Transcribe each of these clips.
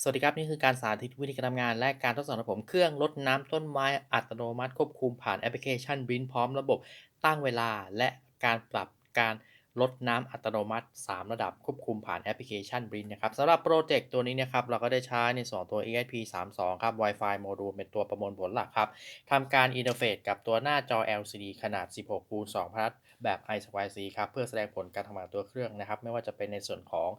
สวัสดีครับ นี่คือการสาธิตวิธีการทำงาน และการทดสอบระผมเครื่องลดน้ำต้นไม้อัตโนมัติควบคุมผ่านแอปพลิเคชันบินพร้อมระบบตั้งเวลาและการปรับการ ลดน้ำอัตโนมัติ 3 ระดับควบคุมผ่านแอปพลิเคชัน Blink นะครับสำหรับโปรเจกต์ตัวนี้นะครับเราก็ได้ใช้ในส่วนตัว ESP32 ครับ Wi-Fi โมดูลเป็นตัวประมวลผลหลักครับทำการอินเทอร์เฟซกับตัวหน้าจอ LCD ขนาด 16คูณ2พัทแบบ i square c ครับเพื่อแสดงผลการทำงานตัวเครื่องนะครับ ไม่ว่าจะเป็นในส่วนของ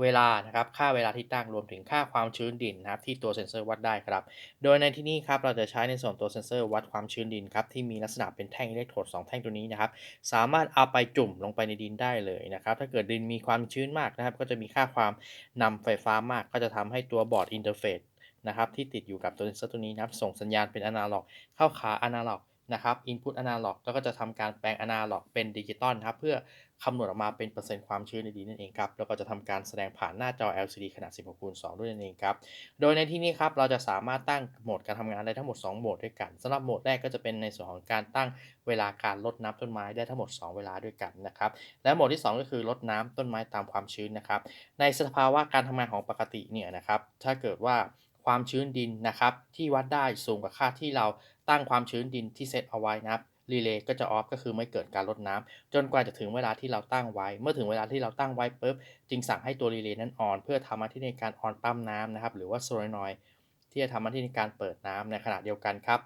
เวลานะครับค่าเวลาที่ตั้งรวมถึงค่าความชื้นดินนะครับที่ตัวเซ็นเซอร์วัดได้ครับ โดยในที่นี้ครับเราจะใช้ในส่วนตัวเซ็นเซอร์วัดความชื้นดินครับที่มีลักษณะเป็นแท่งอิเล็กโทรด2แท่งตัวนี้นะครับสามารถเอาไปจุ่มลงไปในดินได้เลยนะครับ ถ้าเกิดดินมีความชื้นมากนะครับ ก็จะมีค่าความนำไฟฟ้ามาก ก็จะทำให้ตัวบอร์ดอินเทอร์เฟซนะครับที่ติดอยู่กับตัวเซนเซอร์ตัวนี้นะครับส่งสัญญาณเป็นอนาล็อก เข้าขาอนาล็อก นะครับ input อนาล็อกแล้วก็จะทำการแปลงอนาล็อกเป็นดิจิตอลครับ เพื่อคำนวณออกมาเป็นเปอร์เซ็นต์ความชื้นในดินนั่นเองครับ แล้วก็จะทำการแสดงผ่านหน้าจอ LCD ขนาด 16คูณ2ด้วยนั่นเองครับ โดยในที่นี้ครับ เราจะสามารถตั้งโหมดการทำงานได้ทั้งหมด 2 โหมดด้วยกันสำหรับโหมดแรกก็จะเป็นในส่วนของการตั้งเวลาการลดน้ำต้นไม้ได้ทั้งหมด 2 เวลาด้วยกันนะครับ และโหมดที่ 2 ก็คือลดน้ำต้นไม้ตามความชื้นนะครับ ในสภาวะการทำงานของปกติเนี่ยนะครับ ถ้าเกิดว่า ความชื้นดินนะครับ ที่วัดได้สูงกว่าค่าที่เราตั้งความชื้นดินที่เซตเอาไว้นะครับรีเลย์ก็จะออฟก็คือไม่เกิดการลดน้ำจนกว่าจะถึงเวลาที่เราตั้งไว้ เมื่อถึงเวลาที่เราตั้งไว้ปุ๊บจึงสั่งให้ตัวรีเลย์นั้นออน เพื่อทำหน้าที่ในการออนปั๊มน้ำนะครับ หรือว่าโซลนอยที่จะทำหน้าที่ในการเปิดน้ำในขณะเดียวกันครับ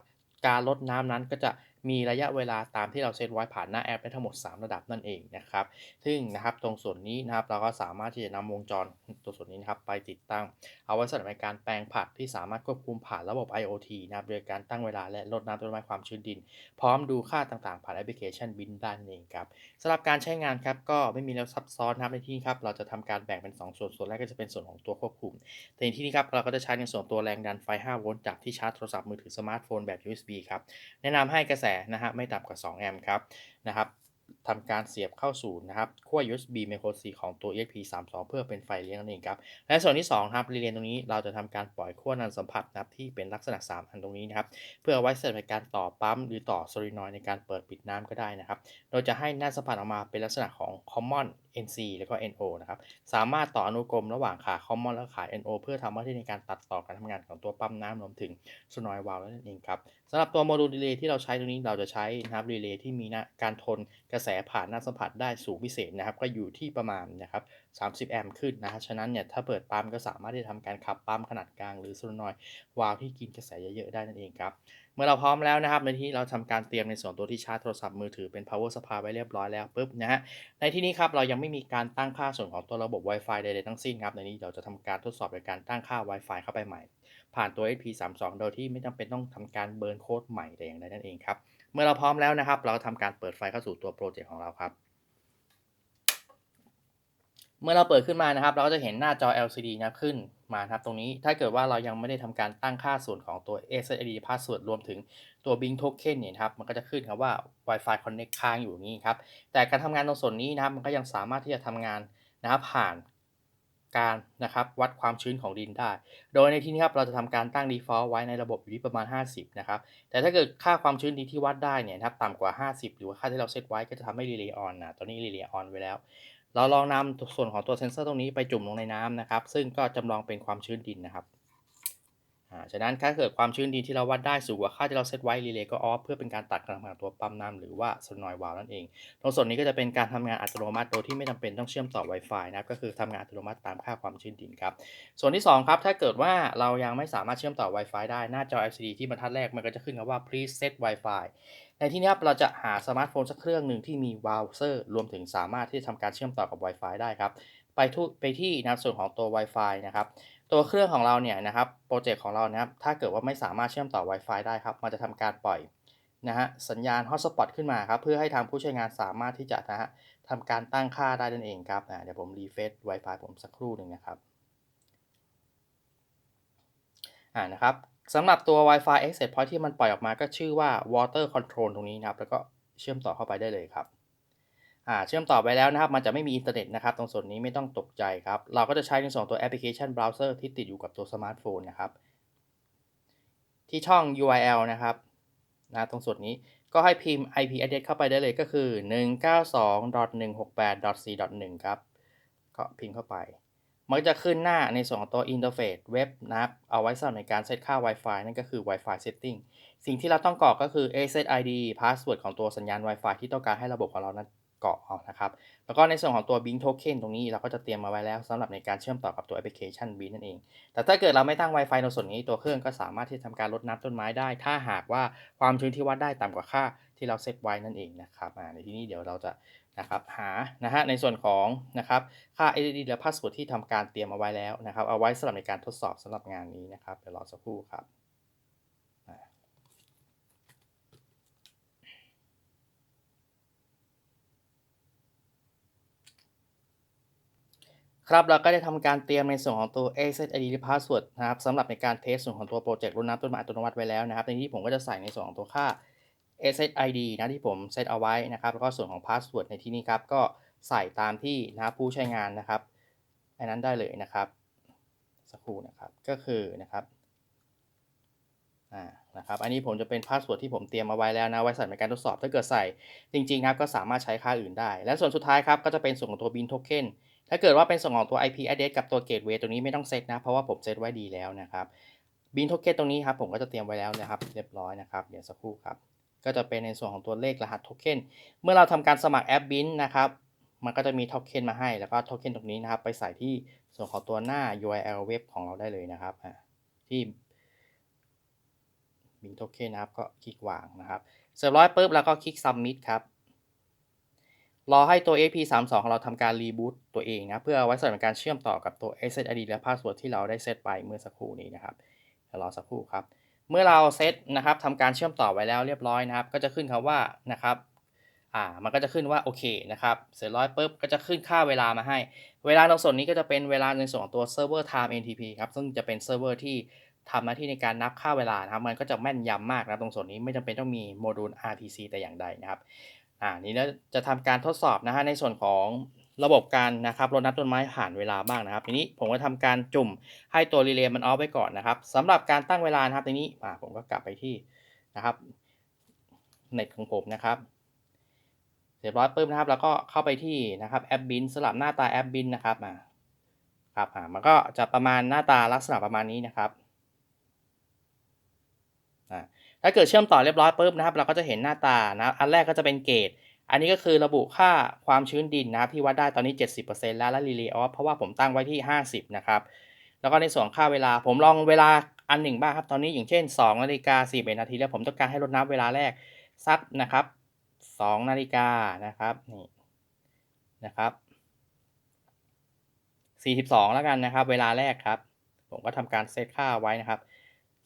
การลดน้ำนั้นก็จะ มีระยะเวลาตามที่เราเซตไว้ผ่านหน้าแอปได้ทั้งหมด 3 ระดับนั่นเองนะครับ ซึ่งนะครับตรงส่วนนี้นะครับเราก็สามารถที่จะนำวงจรตัวส่วนนี้นะครับไปติดตั้ง เอาไว้สำหรับการแปลงผักที่สามารถควบคุมผ่านระบบ IoT นะครับโดยการตั้งเวลาและลดน้ำต้นไม้ความชื้นดิน พร้อมดูค่าต่างๆ ผ่านแอปพลิเคชันบินได้นั่นเองครับสำหรับการใช้งานครับก็ไม่มีแล้วซับซ้อนนะครับในที่นี้ครับเราจะทำการแบ่งเป็น 2 ส่วนส่วนแรกก็จะเป็นส่วนของตัวควบคุมแต่ในที่นี้ครับเราก็จะใช้ในส่วนตัวแรงดันไฟ 5 โวลต์จากที่ชาร์จโทรศัพท์มือถือสมาร์ทโฟนแบบ USB ครับแนะนำให้กระแสนะฮะไม่ต่ำกว่า 2 แอมป์ครับนะครับ ทำการเสียบเข้าสู่นะครับขั้ว USB Micro C ของตัว ESP32 เพื่อเป็นไฟเลี้ยงนั่นเองครับ และส่วนที่2ครับรีเลย์ตรงนี้เราจะทำการปล่อยขั้วนันสัมผัสนะครับที่เป็นลักษณะ 3 อันตรงนี้นะครับเพื่อไว้สำหรับการต่อปั๊มหรือต่อโซลินอยในการเปิดปิดน้ำก็ได้นะครับโดยจะให้หน้าสัมผัสออกมาเป็นลักษณะของ Common NC แล้วก็ NO นะครับ สามารถต่ออนุกรมระหว่างขา Common และขา NO เพื่อทำหน้าที่ในการตัดต่อการทำงานของตัวปั๊มน้ำรวมถึงโซนอยวาล์วนั่นเองครับสำหรับตัวโมดูลรีเลย์ที่เราใช้ตรงนี้เราจะใช้นะครับรีเลย์ที่มีนะการทนกระแสผ่านหน้าสัมผัสได้สูงพิเศษนะครับ ก็อยู่ที่ประมาณนะครับ30 แอมป์ขึ้นนะฮะฉะนั้นเนี่ยถ้าเปิดปั๊มก็สามารถที่จะทำการขับปั๊มขนาดกลางหรือโซลนอยวาล์วที่กินกระแสเยอะๆได้นั่นเองครับเมื่อเราพร้อมแล้วนะครับ ในที่เราทำการเตรียมในส่วนตัวที่ชาร์จโทรศัพท์มือถือเป็น power supply ไว้เรียบร้อยแล้วปุ๊บนะฮะในที่นี้ครับเรายังไม่มีการตั้งค่าส่วนของตัวระบบ Wi-Fi ใดๆทั้งสิ้นครับในนี้เราจะทำการทดสอบโดยการตั้งค่า Wi-Fi เข้าไปใหม่ ผ่านตัว SP32 โดยที่ไม่จำเป็นต้องทำการเบิร์นโค้ดใหม่แต่อย่างใดนั่นเองครับ เมื่อเราพร้อมแล้วนะครับ เราก็ทำการเปิดไฟเข้าสู่ตัวโปรเจกต์ของเราครับ เมื่อเราเปิดขึ้นมานะครับ เราก็จะเห็นหน้าจอ LCD นะขึ้นมาครับตรงนี้ถ้าเกิดว่าเรายังไม่ได้ทำการตั้งค่าส่วนของตัว SSID password รวมถึงตัว Bing Token เนี่ยครับมันก็จะขึ้นครับว่า Wi-Fi Connect ค้างอยู่อย่างนี้ครับแต่การทำงานตรงส่วนนี้นะครับมันก็ยังสามารถที่จะทำงานนะครับผ่าน การนะครับวัดความชื้นของดินได้ โดยในที่นี้ครับเราจะทำการตั้ง default ไว้ในระบบอยู่ที่ประมาณ 50 นะครับ แต่ถ้าเกิดค่าความชื้นดินที่วัดได้เนี่ยครับต่ำกว่า 50 หรือว่าค่าที่เราเซตไว้ก็จะทำให้ relay on นะตอนนี้ relay on ไว้แล้ว เราลองนำส่วนของตัวเซนเซอร์ตรงนี้ไปจุ่มลงในน้ำนะครับ ซึ่งก็จำลองเป็นความชื้นดินนะครับ ฉะนั้นถ้าเกิดความชื้นดินที่เราวัดได้สูงกว่าค่าที่เราเซตไว้รีเลย์ก็ออฟเพื่อเป็นการตัดการทำงานตัวปั๊มน้ำหรือว่าโนอยวาล์วนั่นเอง ตรงส่วนนี้ก็จะเป็นการทำงานอัตโนมัติโดยที่ไม่จำเป็นต้องเชื่อมต่อ Wi-Fi นะครับก็คือทำงานอัตโนมัติตามค่าความชื้นดินครับ ส่วนที่ 2 ครับ ถ้าเกิดว่าเรายังไม่สามารถเชื่อมต่อ Wi-Fi ได้หน้าจอ LCD ที่บรรทัดแรกมันก็จะขึ้นคำว่า please set Wi-Fi ในที่นี้เราจะหาสมาร์ทโฟนสักเครื่องหนึ่งที่มีเบราว์เซอร์รวมถึงสามารถที่จะทำการเชื่อมต่อกับ Wi-Fi ได้ครับไปทุไปที่นะส่วนของตัว Wi-Fi นะครับ ตัวเครื่องของเราเนี่ยนะครับโปรเจกต์ของเรานะครับถ้าเกิดว่าไม่สามารถเชื่อมต่อ Wi-Fi ได้ครับ มันจะทำการปล่อยนะฮะสัญญาณ Hotspot ขึ้นมาครับ เพื่อให้ทางผู้ใช้งานสามารถที่จะนะฮะทำการตั้งค่าได้นั่นเองครับอ่าเดี๋ยวผมรีเฟซ Wi-Fi ผมสักครู่หนึ่งนะครับอ่านะครับสำหรับตัว Wi-Fi Access Point ที่มันปล่อยออกมาก็ชื่อว่า Water Control ตรงนี้นะครับ แล้วก็เชื่อมต่อเข้าไปได้เลยครับ เชื่อมต่อไปแล้วนะครับ มันจะไม่มีอินเทอร์เน็ตนะครับ ตรงส่วนนี้ไม่ต้องตกใจครับ เราก็จะใช้ในส่วนตัวแอปพลิเคชันเบราว์เซอร์ที่ติดอยู่กับตัวสมาร์ทโฟนนะครับ ที่ช่อง URL นะครับนะตรงส่วนนี้ก็ให้พิมพ์ IP address เข้าไปได้เลยก็คือ 192.168.4.1 ครับ ก็พิมพ์เข้าไป มันก็จะขึ้นหน้าในส่วนของตัว interface เว็บนะครับ เอาไว้สำหรับในการเซตค่า Wi-Fi นั่นก็คือ Wi-Fi setting สิ่งที่เราต้องกรอกก็คือ SSID password ของตัวสัญญาณ Wi-Fi ที่ต้องการให้ระบบของเรานั้น กรอกเอานะครับ แล้วก็ในส่วนของตัว Blink Token ตรงนี้เราก็จะเตรียมมาไว้แล้วสำหรับในการเชื่อมต่อกับตัวแอปพลิเคชัน Blink นั่นเอง แต่ถ้าเกิดเราไม่ตั้ง Wi-Fi ในส่วนนี้ตัวเครื่องก็สามารถที่จะทำการรดน้ำต้นไม้ได้ ถ้าหากว่าความชื้นที่วัดได้ต่ำกว่าค่าที่เราเซตไว้นั่นเองนะครับในที่นี้เดี๋ยวเราจะนะครับหานะฮะในส่วนของนะครับค่า SSD และ password ที่ทำการเตรียมเอาไว้แล้วนะครับเอาไว้สำหรับในการทดสอบสำหรับงานนี้นะครับเดี๋ยวรอสักครู่ครับ ครับเราก็ได้ทำการเตรียมในส่วนของตัว SSID Password นะครับสำหรับในการเทสส่วนของตัวโปรเจกต์รดน้ำต้นไม้อัตโนมัติไว้แล้วนะครับในที่ผมก็จะใส่ในส่วนของตัวค่า SSID นะที่ผมเซตเอาไว้นะครับแล้วก็ส่วนของ Password ในที่นี้ครับก็ใส่ตามที่นะผู้ใช้งานนะครับอันนั้นได้เลยนะครับสักครู่นะครับก็คือนะครับอ่านะครับอันนี้ผมจะเป็นพาสเวิร์ดที่ผมเตรียมมาไว้แล้วนะไว้ใส่ในการทดสอบถ้าเกิดใส่จริงๆครับก็สามารถใช้ค่าอื่นได้ และส่วนสุดท้ายครับก็จะเป็นส่วนของตัว bin token ถ้าเกิดว่าเป็นส่วนของตัว IP address กับตัว gateway ตัวนี้ไม่ต้องเซตนะ เพราะว่าผมเซตไว้ดีแล้วนะครับ bin token ตรงนี้ครับผมก็จะเตรียมไว้แล้วนะครับ เรียบร้อยนะครับเดี๋ยวสักครู่ครับ ก็จะเป็นในส่วนของตัวเลขรหัสโทเค็นเมื่อเราทำการสมัครแอป bin นะครับ มันก็จะมีโทเค็นมาให้แล้วก็โทเค็นตรงนี้นะครับ ไปใส่ที่ส่วนของตัวหน้า URL เว็บของเราได้เลยนะครับที่ bin token นะครับก็คลิกวางนะครับเสร็จร้อยปุ๊บแล้วก็คลิก submit ครับ รอให้ตัว AP32 ของเราทำการรีบูตตัวเองนะ เพื่อไว้สำหรับการเชื่อมต่อกับตัว SSID และ password ที่เราได้เซตไปเมื่อสักครู่นี้นะครับเดี๋ยวรอสักครู่ครับ เมื่อเราเซตนะครับทำการเชื่อมต่อไว้แล้วเรียบร้อยนะครับ ก็จะขึ้นคำว่านะครับอ่ามันก็จะขึ้นว่าโอเคนะครับเสร็จร้อยปุ๊บก็จะขึ้นค่าเวลามาให้ เวลาตรงส่วนนี้ก็จะเป็นเวลาในส่วนของตัว server time NTP ครับ ซึ่งจะเป็นเซิร์ฟเวอร์ที่ทำหน้าที่ในการนับค่าเวลานะครับ มันก็จะแม่นยำมากนะตรงส่วนนี้ไม่จำเป็นต้องมีโมดูล RPC แต่อย่างใดนะครับ อ่านี้แล้วจะทำการทดสอบนะฮะในส่วนของระบบการนะครับรดน้ำต้นไม้ผ่านเวลาบ้างนะครับ ทีนี้ผมก็ทำการจุ่มให้ตัวรีเลย์มันออฟไว้ก่อนนะครับสำหรับการตั้งเวลานะครับทีนี้อ่าผมก็กลับไปที่นะครับเน็ตของผมนะครับเสร็จร้อยปุ๊บนะครับ แล้วก็เข้าไปที่นะครับแอปบินสลับหน้าตาแอปบินนะครับมาครับอ่ามันก็จะประมาณหน้าตาลักษณะประมาณนี้นะครับอ่า ถ้าเกิดเชื่อมต่อเรียบร้อยปุ๊บนะครับ เราก็จะเห็นหน้าตานะอันแรกก็จะเป็นเกตอันนี้ก็คือระบุค่าความชื้นดินนะครับที่วัดได้ตอนนี้ 70%แล้วและรีเลย์ออฟเพราะว่าผมตั้งไว้ที่ 50 นะครับ แล้วก็ในส่วนค่าเวลาผมลองเวลาอันหนึ่งบ้างครับ ตอนนี้อย่างเช่น2นาฬิกา41นาทีแล้วผมต้องการให้ลดน้ำเวลาแรกสักนะครับ2นาฬิกานะครับนี่นะครับ42 แล้วกันนะครับ เวลาแรกครับ ผมก็ทำการเซตค่าไว้นะครับ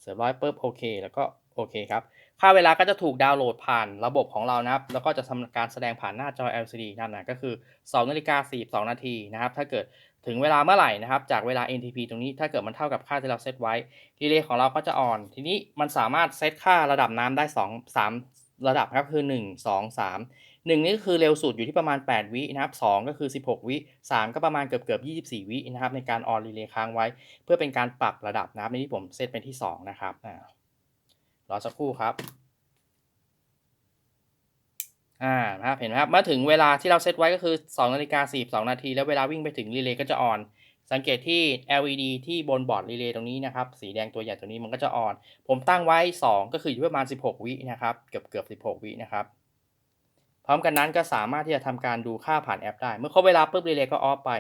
เสร็จร้อยปุ๊บโอเค แล้วก็ โอเคครับ ค่าเวลาก็จะถูกดาวน์โหลดผ่านระบบของเรานะครับ แล้วก็จะทำการแสดงผ่านหน้าจอ LCD นั่นนะก็คือ2นาฬิกา42 นาทีนะครับ ถ้าเกิดถึงเวลาเมื่อไหร่นะครับ จากเวลา NTP ตรงนี้ถ้าเกิดมันเท่ากับค่าที่เราเซตไว้รีเลย์ของเราก็จะอ่อน ทีนี้มันสามารถเซตค่าระดับน้ำได้ 2 3 ระดับครับคือ 1 2 3 1 นี่ก็คือเร็วสุดอยู่ที่ประมาณ 8 วินะครับ 2 ก็คือ 16 วิ 3 ก็ประมาณเกือบเกือบ24 วินะครับในการออนรีเลย์ค้างไว้ เพื่อเป็นการปรับระดับนะครับในที่ผมเซตเป็นที่ 2 นะครับอ่า รอสักครู่ครับ อ่านะครับเห็นไหมครับเมื่อถึงเวลาที่เราเซตไว้ก็คือ2นาฬิกา42 นาที แล้วเวลาวิ่งไปถึงรีเลย์ก็จะออน สังเกตที่ LED ที่บนบอร์ดรีเลย์ตรงนี้นะครับ สีแดงตัวใหญ่ตัวนี้มันก็จะออน ผมตั้งไว้ 2 ก็คืออยู่ประมาณ 16 วินะครับ เกือบเกือบ16 วินะครับ พร้อมกันนั้นก็สามารถที่จะทำการดูค่าผ่านแอปได้ เมื่อครบเวลาปุ๊บรีเลย์ก็ออฟไป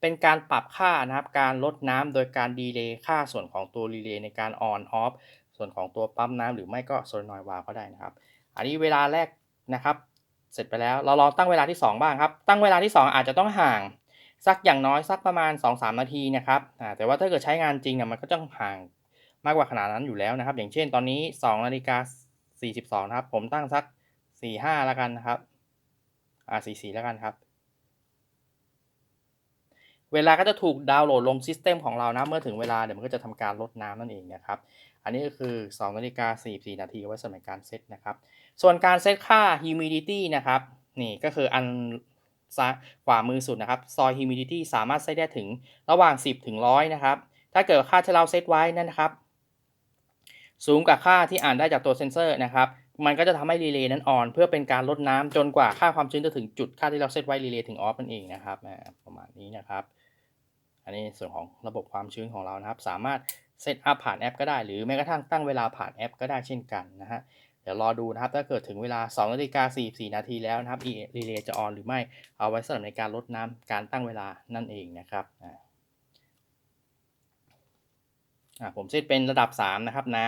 เป็นการปรับค่านะครับ การลดน้ำโดยการดีเลย์ค่าส่วนของตัวรีเลย์ในการออนออฟ ส่วนของตัวปั๊มน้ำหรือไม่ก็โซลนอยวาล์วก็ได้นะครับ อันนี้เวลาแรกนะครับ เสร็จไปแล้วเราลองตั้งเวลาที่ 2 บ้างครับ ตั้งเวลาที่ 2 อาจจะต้องห่างสักอย่างน้อยสักประมาณ 2-3 นาทีนะครับแต่ว่าถ้าเกิดใช้งานจริงเนี่ยมันก็ต้องห่างมากกว่าขนาดนั้นอยู่แล้วนะครับ อย่างเช่นตอนนี้2นาฬิกา42นะครับ ผมตั้งสัก 45แล้วกันนะครับอ่า44แล้วกันครับ เวลาก็จะถูกดาวน์โหลดลงซิสเต็มของเรานะ เมื่อถึงเวลาเดี๋ยวมันก็จะทำการลดน้ำนั่นเองนะครับ อันนี้ก็คือ2นาฬิกา44นาทีไว้สำหรับการเซตนะครับ ส่วนการเซตค่า humidity นะครับ นี่ก็คืออันซ้ายขวามือสุดนะครับ soil humidity สามารถเซตได้ถึงระหว่าง 10 ถึง 100 นะครับ ถ้าเกิดค่าที่เราเซตไว้นั่นนะครับ สูงกว่าค่าที่อ่านได้จากตัวเซนเซอร์นะครับ มันก็จะทำให้รีเลย์นั้นอ่อน เพื่อเป็นการลดน้ำจนกว่าค่าความชื้นจะถึงจุดค่าที่เราเซตไว้รีเลย์ถึงออฟนั่นเองนะครับ ประมาณนี้นะครับ อันนี้ส่วนของระบบความชื้นของเรานะครับ สามารถ เซตอัพผ่านแอปก็ได้หรือแม้กระทั่งตั้งเวลาผ่านแอปก็ได้เช่นกันนะฮะเดี๋ยวรอดูนะครับถ้าเกิดถึงเวลา2นาฬิกา44 นาทีแล้วนะครับรีเลย์จะออนหรือไม่เอาไว้สำหรับในการลดน้ำการตั้งเวลานั่นเองนะครับอ่าผมเซตเป็นระดับ 3 นะครับน้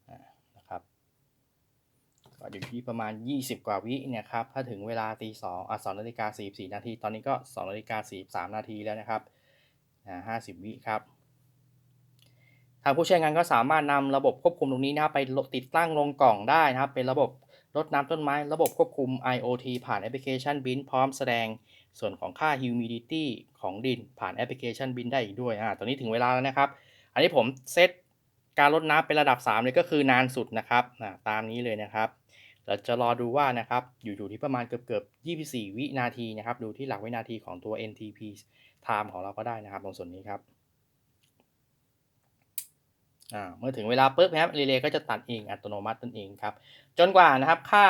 ำนะครับก็อยู่ที่ประมาณ 20 กว่าวิเนี่ยครับถ้าถึงเวลาตีสองอะ2นาฬิกา44 นาที ตอนนี้ก็2นาฬิกา43 นาทีแล้วนะครับอ่า50 วิครับางผู้ใช้งานก็สามารถนำระบบควบคุมตรงนี้นะครับไปติดตั้งลงกล่องได้นะครับ เป็นระบบรดน้ำต้นไม้ ระบบควบคุม IoT ผ่านแอปพลิเคชัน Bin พร้อมแสดงส่วนของค่า humidity ของดินผ่านแอปพลิเคชัน Bin ได้อีกด้วยอ่าตอนนี้ถึงเวลาแล้วนะครับ อันนี้ผมเซตการลดน้ำเป็นระดับ 3 เลยก็คือนานสุดนะครับอ่าตามนี้เลยนะครับเราจะรอดูว่านะครับ อยู่อยู่ที่ประมาณเกือบเกือบ 24 วินาทีนะครับ ดูที่หลักวินาทีของตัว NTP time ของเราก็ได้นะครับ ตรงส่วนนี้ครับ เมื่อถึงเวลาปุ๊บนะครับรีเลย์ก็จะตัดเองอัตโนมัตินั่นเองครับ จนกว่านะครับค่า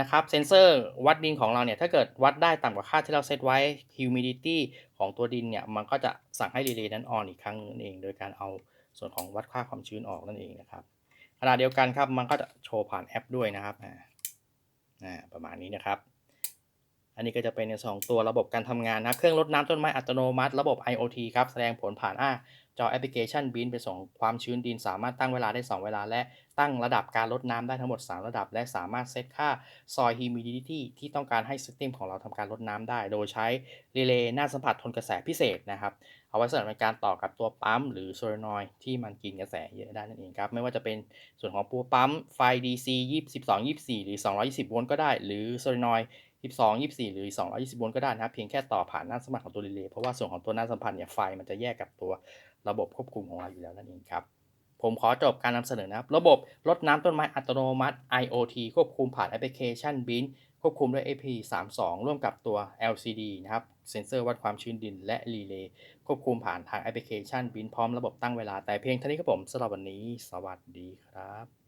นะครับเซนเซอร์วัดดินของเราเนี่ยถ้าเกิดวัดได้ต่ำกว่าค่าที่เราเซตไว้ humidity ของตัวดินเนี่ยมันก็จะสั่งให้รีเลย์นั้นออนอีกครั้งนั่นเอง โดยการเอาส่วนของวัดค่าความชื้นออกนั่นเองนะครับขณะเดียวกันครับมันก็จะโชว์ผ่านแอปด้วยนะครับอ่าประมาณนี้นะครับ อันนี้ก็จะเป็นในสองตัวระบบการทำงานนะครับเครื่องรดน้ำต้นไม้อัตโนมัติ ระบบ IoT ครับแสดงผลผ่านอ่า จอแอปพลิเคชันบินไปส่งความชื้นดิน สามารถตั้งเวลาได้ 2 เวลา และตั้งระดับการลดน้ำได้ทั้งหมด 3 ระดับ และสามารถเซตค่า soil humidity ที่ต้องการให้ system ของเราทำการลดน้ำได้ โดยใช้รีเลย์หน้าสัมผัสทนกระแสพิเศษนะครับ เอาไว้สำหรับในการต่อกับตัวปั๊มหรือโซลานอยที่มันกินกระแสเยอะได้นั่นเองครับ ไม่ว่าจะเป็นส่วนของตัวปั๊มไฟ DC 22 24 หรือ 220 โวลต์ก็ได้ หรือโซลานอย 12 24 หรือ 220โวลต์ก็ได้นะครับ เพียงแค่ต่อผ่านหน้าสัมผัสของตัวรีเลย์เพราะว่าส่วนของตัวหน้าสัมผัสเนี่ยไฟมันจะแยกกับตัวระบบควบคุมของเราอยู่แล้วนั่นเองครับผมขอจบการนำเสนอนะครับ ระบบรดน้ำต้นไม้อัตโนมัติ IoT ควบคุมผ่านแอปพลิเคชัน Bin ควบคุมด้วย AP32 ร่วมกับตัว LCD นะครับ เซ็นเซอร์วัดความชื้นดินและรีเลย์ควบคุมผ่านทางแอปพลิเคชัน Bin พร้อมระบบตั้งเวลาแต่เพียงเท่านี้ครับผมสำหรับวันนี้ สวัสดีครับ